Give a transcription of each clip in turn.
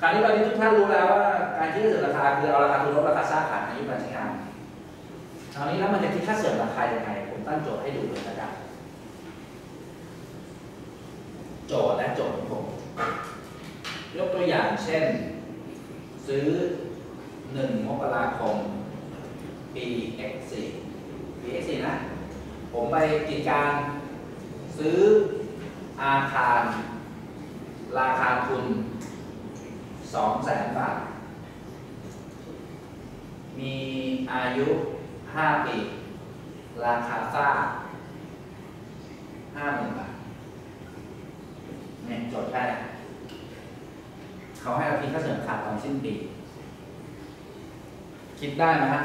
คราวนี้ตอนนี้ทุกท่านรู้แล้วว่าการคิดค่เสื่อมราคาคือเอาราคาทุนลดราคาสร้างขายอายุการใช้งานคราวนี้แล้วมันจะคิดค่าเสื่อมราคายังไง ผมตั้งโจทย์ให้ดูเลยนะครับโจทย์และโจทย์ของผมยกตัวอย่างเช่น ซื้อ 1 มกราคม ปี x4 ปี x4 นะ ผมไปกิจการ ซื้ออาคาร ราคาทุน 2แสนบาท มีอายุ 5 ปี ราคาสร้าง50,000บาทเนี่ยจทย์ได้ เขาให้เราคิดค่าเสริมขาดตอนสิ้นปี คิดได้ไหมฮะ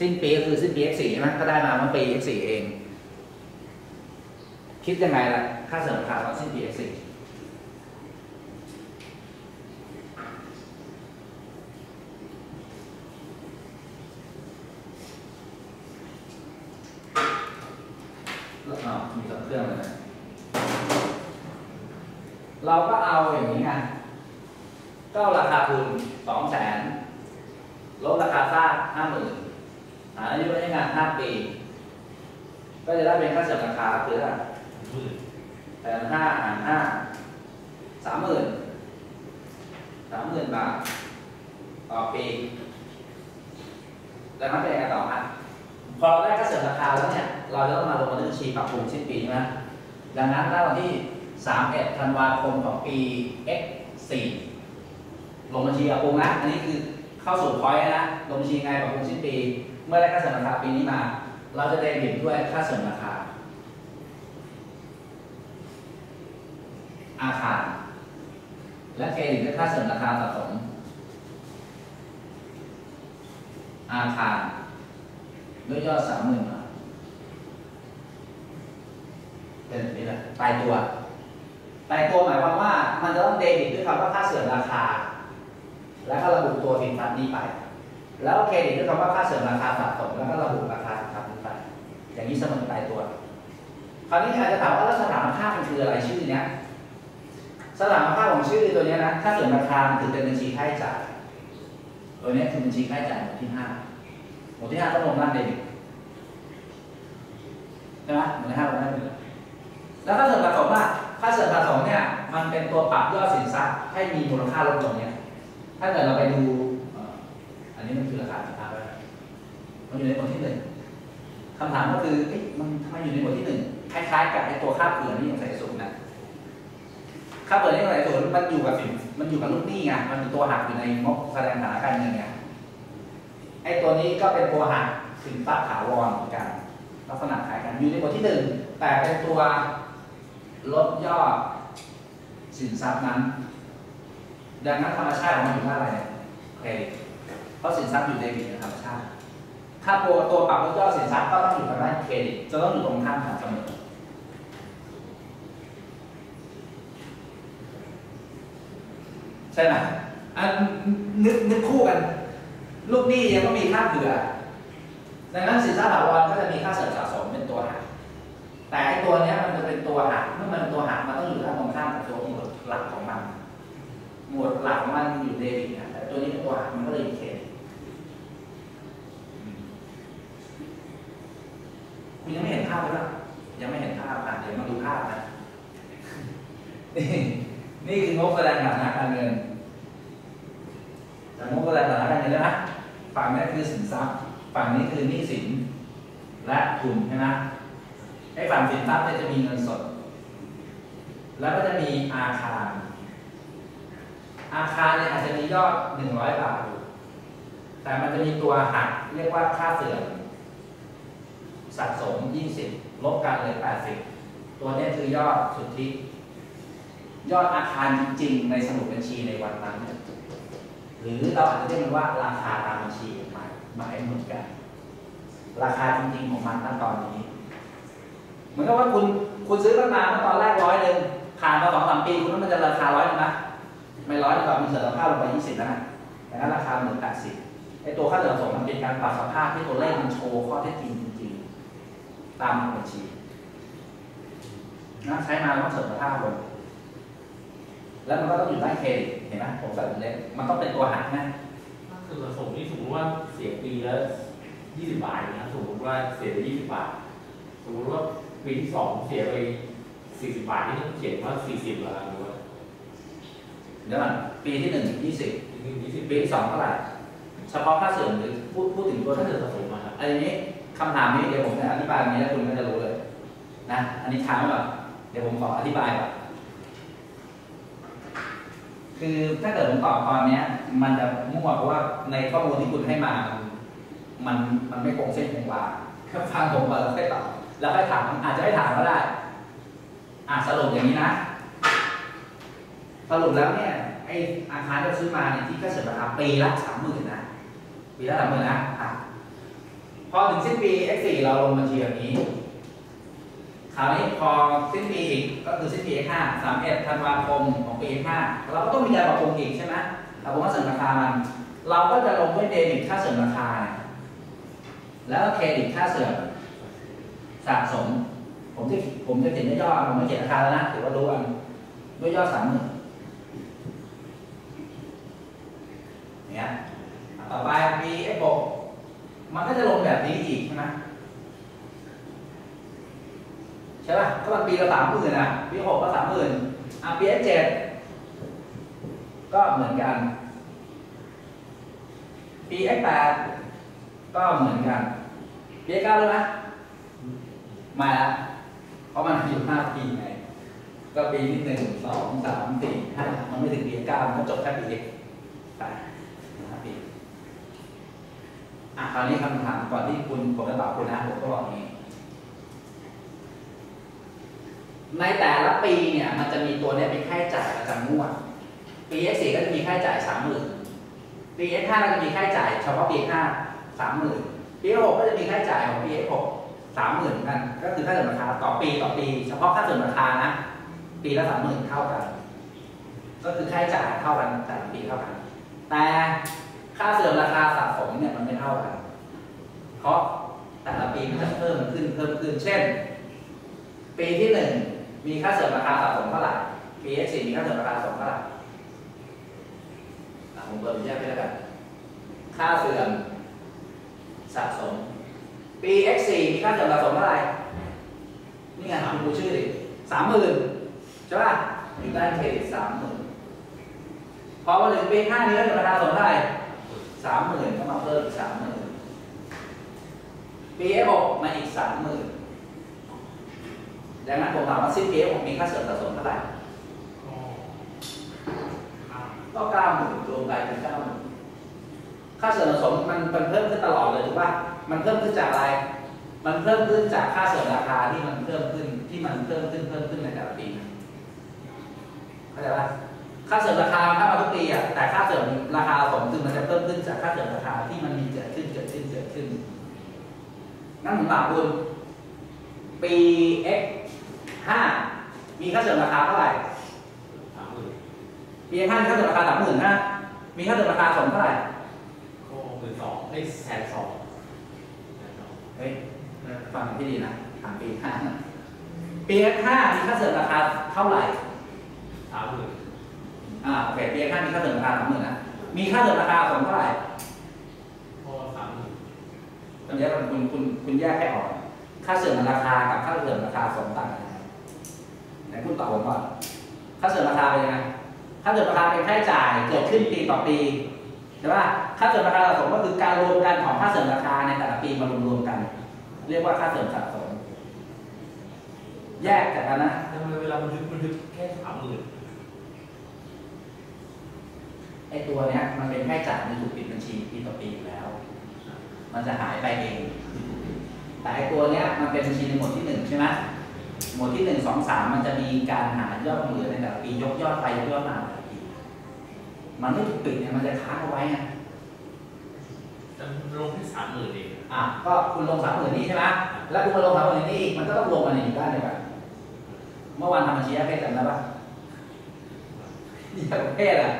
สิ้นปีก็คือสิ้นปี X4 ใช่ไหมก็ได้มาเมื่อปี X4 เอง คิดยังไงล่ะ ค่าเสริมขาดตอนสิ้นปี X4 แล้วอ๋อมีสอง เครื่องเลยนะเราก็เอาอย่างนี้ไงก็ราคาทุนสองแสนลดราคาสร้างห้าหมื่นหาอายุใช้งานห้าปี ก็จะได้เป็นค่าเสื่อมราคาคืออะไรแสนห้าหารห้าสามหมื่นสามหมื่นบาท ต่อปีแล้วมันเป็นยังไงต่อฮะพอเราได้ค่าเสื่อมราคาแล้วเนี่ย เราจะต้องมาลงบันทึกบัญชีปรับปรุงสิ้นปีใช่ไหมดังนั้นถ้าวันที่ 31 ธันวาคมของปี X4 ลงบัญชีปรับปรุงนะ อันนี้คือเข้าสู่พอยต์นะ ลงบัญชีไงปรับปรุงสิ้นปี เมื่อได้ค่าเสริมราคาปีนี้มา เราจะเดบิตด้วยค่าเสริมราคา อาคาร และเครดิตด้วยค่าเสริมราคาสะสม อาคารด้วยยอดสามหมื่นบาท เป็นแบบนี้แหละตายตัวตายตัวหมายความว่ามันจะต้องเดบิตด้วยคำว่าค่าเสื่อมราคา แล้วก็ระบุตัวสินทรัพย์นี้ไป แล้วเครดิตด้วยคำว่าค่าเสื่อมราคาสะสมแล้วก็ระบุราคาสินทรัพย์นี้ไป อย่างนี้เสมอตายตัว คราวนี้อาจจะถามว่าแล้วสถานภามันคืออะไรชื่อเนี้ยสถานภาพของชื่อตัวเนี้ยนะค่าเสื่อมราคามันถือเป็นบัญชีค่าใช้จ่ายตัวเนี้ยคือบัญชีค่าใช้จ่ายหมวดที่ห้าหมวดที่ห้าต้องลงด้านเดบิตใช่ไหมหมวดที่ห้าลงด้านเดบิต แล้วค่าเสื่อมสะสมว่าเสื่อมสะสมเนี่ยมันเป็นตัวปรับยอดสินทรัพย์ให้มีมูลค่าลดลงเนี่ยถ้าเกิดเราไปดูอันนี้มันคือราคาสินค้าแล้วมันอยู่ในหมวดที่หนึ่งคำถามก็คือมันทำไมอยู่ในหมวดที่หนึ่งคล้ายๆกับไอ้ตัวค่าเผื่อนี่ของสายสูงนะค่าเปิดนี่อะไรส่วนมันอยู่กับสินมันอยู่กับลูกหนี้ไงมันเป็นตัวหักอยู่ในงบแสดงฐานการณ์เงินไงไอ้ตัวนี้ก็เป็นตัวหักสินทรัพย์ถาวรเหมือนกันลักษณะคล้ายกันอยู่ในบทที่หนึ่งแต่เป็นตัว ลดยอดสินทรัพย์นั้น ดังนั้นธรรมชาติของมันอยู่ที่อะไรเครดิตเพราะสินทรัพย์อยู่ในบิตธรรมชาติ ถ้าตัวตัวปรับลดยอดสินทรัพย์ก็ต้องอยู่ทางด้านเครดิตจะต้องอยู่ตรงข้ามกันเสมอใช่ไหมอันนึกนึกคู่กัน ลูกหนี้ยังต้องมีค่าเผื่อดังนั้นสินทรัพย์ถาวรก็จะมีค่าเสริมสะสมเป็นตัวหัก แต่ไอ้ตัวเนี้ยมันจะเป็นตัวหักเมื่อมันตัวหักมันต้องอยู่ด้านตรงข้ามกับตัวหมวดหลักของมัน หมวดหลักของมันอยู่เดบิตนะแต่ตัวนี้เป็นตัวหักมันก็เลยเครดิตอืมคุณยังไม่เห็นภาพเลยปะยังไม่เห็นภาพอะเดี๋ยวมาดูภาพนะนี่นี่คืองบแสดงฐานะการเงินจากงบแสดงฐานะการเงินแล้วนะฝั่งนี้คือสินทรัพย์ ฝั่งนี้คือหนี้สิน และทุนใช่ไหม ไอ้ฝั่งสินทรัพย์เนี่ยจะมีเงินสด แล้วก็จะมีอาคาร อาคารเนี่ยอาจจะมียอดหนึ่งร้อยบาทแต่มันจะมีตัวหักเรียกว่าค่าเสื่อมสะสมยี่สิบลบกันเลยแปดสิบตัวนี้คือยอดสุทธิ ยอดอาคารจริงๆ ในสมุดบัญชีในวันนั้น หรือเราอาจจะเรียกมันว่าราคาตามบัญชีหมายหมายเหมือนกัน ราคาจริงๆของมันณตอนนี้ เหมือนกับว่าคุณคุณซื้อตั้งนาเมื่อตอนแรกร้อยหนึ่งผ่านมาสองสามปีคุณว่ามันจะราคาร้อยนึงนะไม่ร้อยดีกว่ามีเสริมสภาพลงไปยี่สิบแล้วนะแต่นั้นราคาเหมือนแปดสิบไอตัวค่าเสริมสมมันเป็นการปรับสภาพที่ตัวเลขมันโชว์ข้อเท็จจริงจริงๆตามบัญชีนะใช้มาต้องเสริมสภาพลงแล้วมันก็ต้องอยู่ด้เครดิตเห็นไหมผมใส่วเล็บมันต้องเป็นตัวหักนะถ้าคือผสมนี่สมมติว่าเสียปีละยี่สิบบาทนะสมมติว่าเสียไปยี่สิบบาทสมมติว่า ปีที่สองเสียไปสี่สิบบาทนี่ต้องเขียนว่าสี่สิบหรือว่าเดี๋ยวก่อนปีที่หนึ่งยี่สิบหนึ่งยี่สิบปีที่สองเท่าไหร่เฉพาะค่าเสื่อมหรือพูดพูดถึงตัวถ้าถ้าเกิเกิดดผสมมาครับอันนี้คำถามนี้เดี๋ยวผมจะอธิบายตรงนี้แล้วคุณก็จะรู้เลยนะอันนี้ค้างไว้ก่อนเดี๋ยวผมขออธิบายก่อนคือถ้าเกิดผมตอบตอนเนี้ยมันจะมั่วเพราะว่าในข้อมูลที่คุณให้มา มันมันไม่คงเส้นคงวาก็ฟังผมก่อนแล้วค่อยตอบ แล้วค่อยถามอาจจะไม่ถามก็ได้อ่สรุปอย่างนี้นะ สรุปแล้วเนี่ยไออาคารที่เราซื้อมาเนี่ยที่ก็เสริมราคาปีละสามหมื่นนะปีละสามหมื่นนะอะพอถึงสิ้นปี X4 เราลงบัญชีแบบนี้คราวนี้พอสิ้นปีอีกก็คือสิ้นปี X5 31ธันวาคมของปี X5 เราก็ต้องมีการปรับปรุงอีกใช่ไหมปรับปรุงค่าเสริมราคามันเราก็จะลงด้วยเดบิตค่าเสริมราคา แล้วเครดิตค่าเสริม สะสม ผมจะผมจะเขียนย่อผมไม่เขียนราคาแล้วนะถือว่ารู้กันด้วยยอดสามหมื่นเนี่ยต่อไปปี F6 มันก็จะลงแบบนี้อีกใช่ไหมใช่ป่ะก็มันปีละสามหมื่นอะปีหกก็สามหมื่นอะปี F7 ก็เหมือนกัน ปี F8 ก็เหมือนกันปี F9 เลยไห มไม่ละเพราะมันอยู่ห้าปีไงก็ปีที่หนึ่งสองสามสี่ห้ามันไม่ถึงปี F9 มันก็จบแค่ปี F8 ห้าปีอะคราวนี้คำถามก่อนที่คุณผมจะตอบคุณนะผมก็บอกนี้ ในแต่ละปีเนี่ย มันจะมีตัวเนี้ยเป็นค่าใช้จ่ายประจำงวดปี X4 ก็จะมีค่าใช้จ่ายสามหมื่นปี X5 ก็จะมีค่าใช้จ่ายเฉพาะปี X5 สามหมื่นปี X6 ก็จะมีค่าใช้จ่ายของปี X6 สามหมื่นกัน ก็คือค่าเสริมราคาต่อปีต่อปี เฉพาะค่าเสริมราคานะ ปีละสามหมื่นเท่ากัน ก็คือค่าใช้จ่ายเท่ากันแต่ละปีเท่ากัน แต่ค่าเสื่อมราคาสะสมเนี่ยมันไม่เท่ากัน เพราะแต่ละปีมันจะเพิ่มขึ้นเพิ่มขึ้น เช่น ปีที่หนึ่งมีค่าเสื่อมราคาสะสมเท่าไหร่ ปี X4 มีค่าเสื่อมราคาสะสมเท่าไหร่ผมเปิดแยกไปแล้วกัน ค่าเสื่อมสะสม ปี X4 มีค่าเสื่อมสะสมเท่าไหร่ นี่ไงคุณดูชื่อดิสามหมื่นใช่ป่ะอยู่ด้านเครดิตสามหมื่นพอมาถึงปีห้านี้ค่าเสื่อมราคาสะสมเท่าไหร่สามหมื่นก็มาเพิ่มอีกสามหมื่นปี F6 มาอีกสามหมื่นดังนั้นผมถามว่าสิ้นปี F6 มีค่าเสื่อมสะสมเท่าไหร่ก็เก้าหมื่นรวมไปเป็นเก้าหมื่นค่าเสริมสมมันมันเพิ่มขึ้นตลอดเลยถูกป่ะ มันเพิ่มขึ้นจากอะไร มันเพิ่มขึ้นจากค่าเสริมราคาที่มันเพิ่มขึ้นที่มันเพิ่มขึ้นเพิ่มขึ้นในแต่ละปีเข้าใจป่ะค่าเสริมราคามันเข้ามาทุกปีอะแต่ค่าเสริมราคาสมคือมันจะเพิ่มขึ้นจากค่าเสริมราคาที่มันมีเกิดขึ้นเกิดขึ้นเกิดขึ้น นั่นผมถามคุณปี x ห้ามีค่าเสริมราคาเท่าไหร่สามหมื่นปีห้ามีค่าเสริมราคาสามหมื่นนะมีค่าเสริมราคาสมเท่าไหร่ก็หมื่นสองได้แสนสองเฮ้ยฟังพี่ดีนะถามปีห้าปีห้ามีค่าเสริมราคาเท่าไหร่สามหมื่นอ่าโอเคปีห้ามีค่าเสริมราคาสามหมื่นนะมีค่าเสริมราคาสมเท่าไหร่ก็สามหมื่นตอนนี้คุณคุณคุณแยกให้ออก ค่าเสริมราคากับค่าเสริมราคาสมต่างกันยังไงไหนคุณตอบผมก่อนค่าเสริมราคาเป็นยังไงค่าเสริมราคาเป็นค่าใช้จ่ายเกิดขึ้นปีต่อปี ใช่ป่ะค่าเสริมราคาสะสมก็คือการรวมกันของค่าเสริมราคาในแต่ละปีมารวมๆกัน เรียกว่าค่าเสริมสะสม แยกจากกันนะทำไมเวลาบันทึกบันทึกแค่สามหมื่นไอ้ตัวเนี้ยมันเป็นค่าใช้จ่ายมันถูกปิดบัญชีปีต่อปีอยู่แล้ว มันจะหายไปเอง แต่ไอ้ตัวเนี้ยมันเป็นบัญชีในหมวดที่หนึ่งใช่ไหมหมวดที่หนึ่งสองสามมันจะมีการหายอดเหลือในแต่ละปียกยอดไปยกยอดมาแต่ละปี มันไม่ถูกปิดเนี่ยมันจะค้างเอาไว้ไงจะลงแค่สามหมื่นเองอะก็คุณลงสามหมื่นนี้ใช่ไหมแล้วคุณมาลงสามหมื่นนี้อีกมันก็ต้องรวมกันอีกด้านเดียวกันเมื่อวานทำบัญชีแยกเพศจำได้ปะแยกประเภทอะ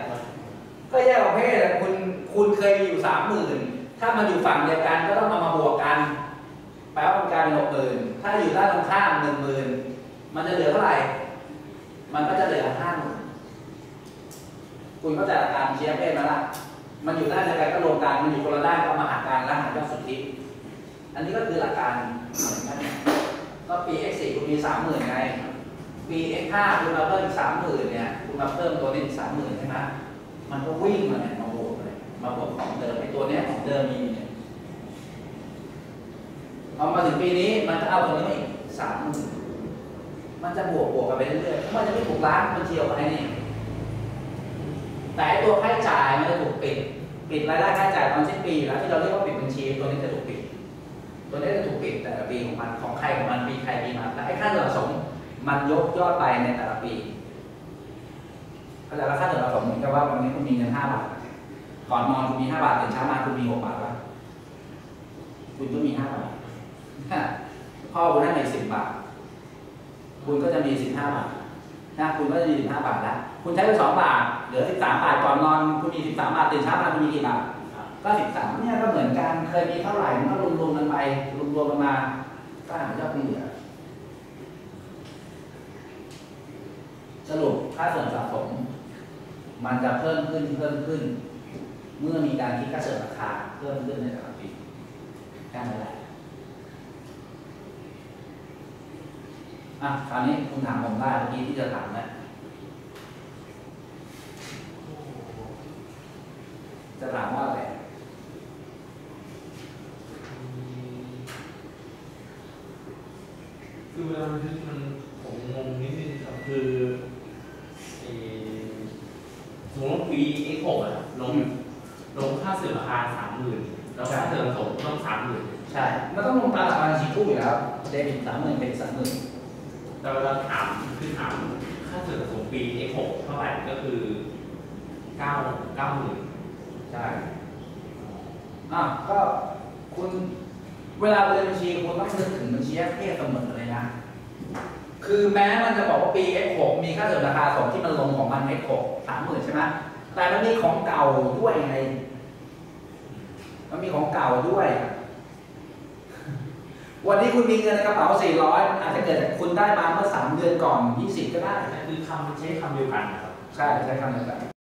ก็แยกประเภทอะคุณคุณเคยมีอยู่สามหมื่นถ้ามันอยู่ฝั่งเดียวกันก็ต้องเอามาบวกกันแปลว่ามันกลายเป็นหกหมื่นถ้าอยู่ด้านตรงข้ามหนึ่งหมื่นมันจะเหลือเท่าไหร่ มันก็จะเหลือห้าหมื่น คุณเข้าใจหลักการเชียร์เพศไหมล่ะมันอยู่ด้านเดียวกันก็รวมกันมันอยู่คนละด้านก็มาหากันแล้วหายอดสุทธิ อันนี้ก็คือหลักการเหมือนกันก็ปี x 4คุณมีสามหมื่นไงปี x 5คุณมาเพิ่มอีกสามหมื่นเนี่ยคุณมาเพิ่มตัวนี้อีกสามหมื่นใช่ไหมมันก็วิ่งมาเนี่ยมาบวกเลยมาบวกของเดิมไอ้ตัวเนี้ยของเดิมมีเนี่ยพอมาถึงปีนี้มันจะเอาตัวนี้อีกสามหมื่นมันจะบวกบวกกันไปเรื่อยๆมันจะไม่ถูกล้างบัญชีออกไปนี่ แต่ไอตัวค่าใช้จ่ายมันจะถูกปิด ปิดรายได้ค่าใช้จ่ายตอนสิ้นปีแล้วที่เราเรียกว่าปิดบัญชี ตัวนี้จะถูกปิด ตัวนี้จะถูกปิดแต่ละปีของมันของใครของมันปีใครปีมันแต่ไอ้ค่าเดือนละสมมันยกยอดไปในแต่ละปีเข้าใจว่าค่าเดือนละสมเหมือนกับว่าวันนี้คุณมีเงินห้าบาทก่อนนอนคุณมีห้าบาทตื่นเช้ามาคุณมีหกบาทวะคุณก็มีห้าบาทพ่อคุณให้มาสิบบาท คุณก็จะมีสิบห้าบาท นะคุณก็จะมีสิบห้าบาทแล้วคุณใช้ไปสองบาทเหลือสิบสามบาทก่อนนอนคุณมีสิบสามบาทตื่นเช้ามาคุณมีกี่บาทก็สิบสามเนี่ยก็เหมือนกันเคยมีเท่าไหร่มันก็รวมๆกันไปรวมๆกันมาก็หายอดที่เหลือสรุปค่าส่วนสะสม มันจะเพิ่มขึ้นเพิ่มขึ้น เมื่อมีการคิดค่าเสริมราคาเพิ่มขึ้นในแต่ละปีแค่นั้นแหละ อะคราวนี้คุณถามผมได้เมื่อกี้ที่จะถามนะจะถามว่าอะไรคือเวลามันมันผมงงนิดนึงครับคือเอ่อสมมติว่าปี X 6อะลงลงค่าเสื่อมราคาสามหมื่นแล้วค่าเสื่อมสมต้องสามหมื่นใช่ มันต้องลงตามหลักบัญชีคู่อยู่แล้วเดบิตสามหมื่นเครดิตสามหมื่น แต่เวลาถามคือถามค่าเสื่อมสมปี X 6 เท่าไหร่ก็คือเก้าเก้าหมื่นใช่อะก็คุณเวลาเรียนบัญชีคุณต้องนึกถึงบัญชีแยกเพศเสมอเลยนะ คือแม้มันจะบอกว่าปี X6 มีค่าเสริมราคาสมที่มันลงของมัน X6 สามหมื่นใช่ไหมแต่มันมีของเก่าด้วยไง มันมีของเก่าด้วย วันนี้คุณมีเงินในกระเป๋า 400 อาจจะเกิดจากคุณได้มาเมื่อ 3 เดือนก่อน 20 ก็ได้แต่คือคำมันใช้คำเดียวกันนะครับ ใช่ ใช้คำเดียวกัน